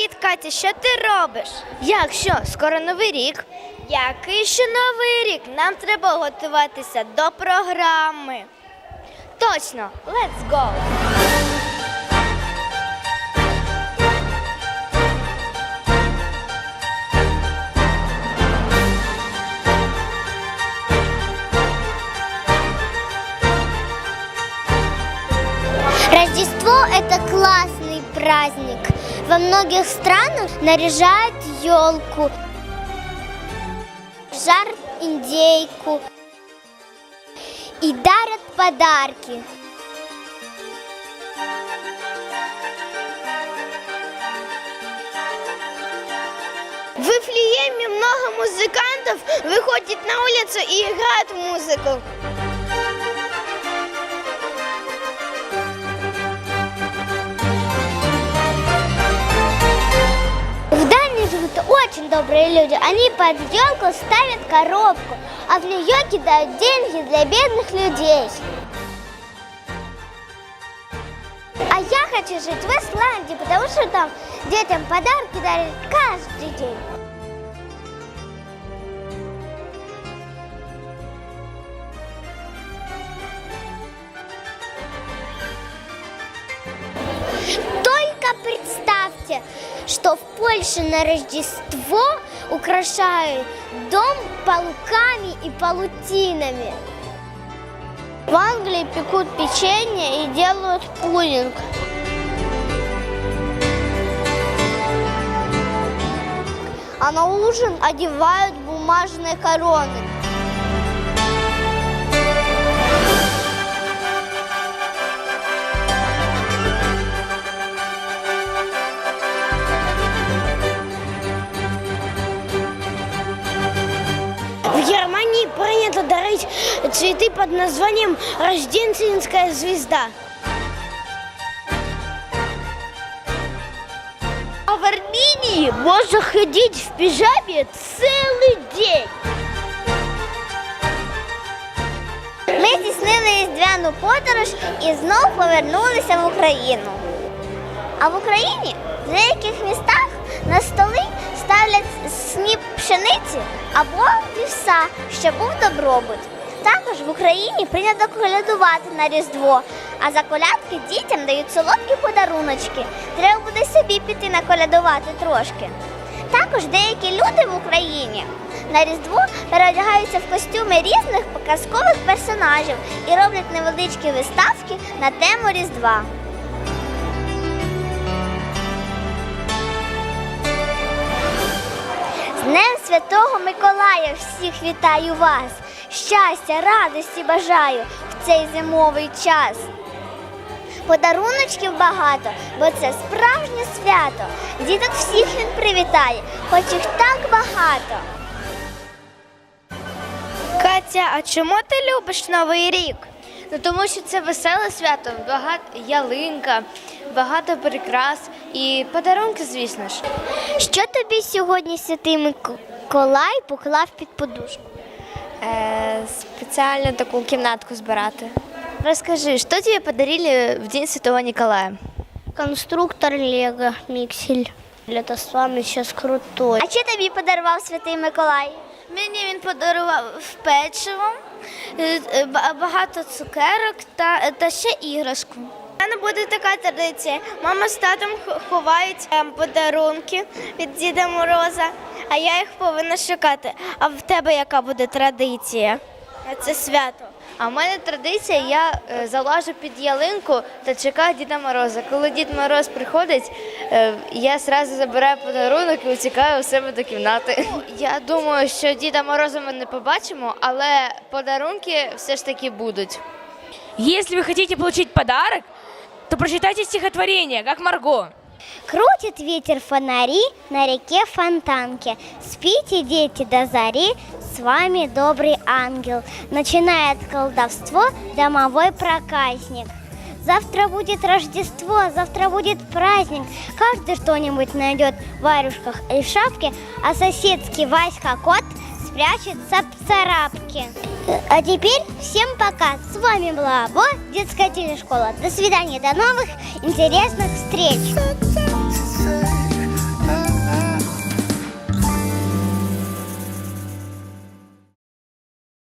Привіт, Катя, що ти робиш? Як що? Скоро новий рік. Який ще новий рік? Нам треба готуватися до програми. Точно, let's go! Рождество – это классный праздник. Во многих странах наряжают елку, жарят индейку и дарят подарки. В Вифлееме много музыкантов выходит на улицу и играют музыку. Очень добрые люди. Они под елку ставят коробку, а в нее кидают деньги для бедных людей. А я хочу жить в Исландии, потому что там детям подарки дарят каждый день. Только представьте, что в Польше на Рождество украшают дом полуками и палутинами. В Англии пекут печенье и делают пудинг. А на ужин одевают бумажные короны. Принято дарить цветы под названием «Рождественская звезда». А в Армении можно ходить в пижаме целый день. Ми здійснили різдвяну подорож і знов повернулися в Україну. А в Україні в деяких містах вівса, щоб був добробут. Також в Україні прийнято колядувати на Різдво, а за колядки дітям дають солодкі подаруночки. Треба буде собі піти наколядувати трошки. Також деякі люди в Україні на Різдво переодягаються в костюми різних казкових персонажів і роблять невеличкі виставки на тему Різдва. Святого Миколая всіх вітаю вас! Щастя, радості бажаю в цей зимовий час. Подаруночків багато, бо це справжнє свято. Діток всіх він привітає, хоч їх так багато. Катя, а чому ти любиш Новий рік? Ну тому що це веселе свято, багато ялинка, багато прикрас і подарунки, звісно ж. Що тобі сьогодні святий Миколай поклав під подушку? Е, спеціально таку кімнатку збирати. Розкажи, що тобі подарили в День Святого Николая? Конструктор Лего Міксель. Это с вами сейчас крутой. А що тобі подарував святий Миколай? Мені він подарував печиво, е, е, ба- багато цукерок та, та ще іграшку. У мене буде така традиція. Мама з татом ховають ем, подарунки від Діда Мороза, а я їх повинна шукати. А в тебе яка буде традиція? Це свято. А в мене традиція, я е, залажу під ялинку та чекаю Діда Мороза. Коли Дід Мороз приходить, е, я одразу забираю подарунок і утікаю у себе до кімнати. Я думаю, що Діда Мороза ми не побачимо, але подарунки все ж таки будуть. Если вы хотите получить подарок, то прочитайте стихотворение, как Марго. Крутит ветер фонари на реке Фонтанке. Спите, дети, до зари, с вами добрый ангел. Начинает колдовство домовой проказник. Завтра будет Рождество, завтра будет праздник. Каждый что-нибудь найдет в варюшках и в шапке, а соседский Васька кот спрячется в царапке. А теперь всем пока. С вами была Бо, детская телешкола. До свидания, до новых интересных встреч.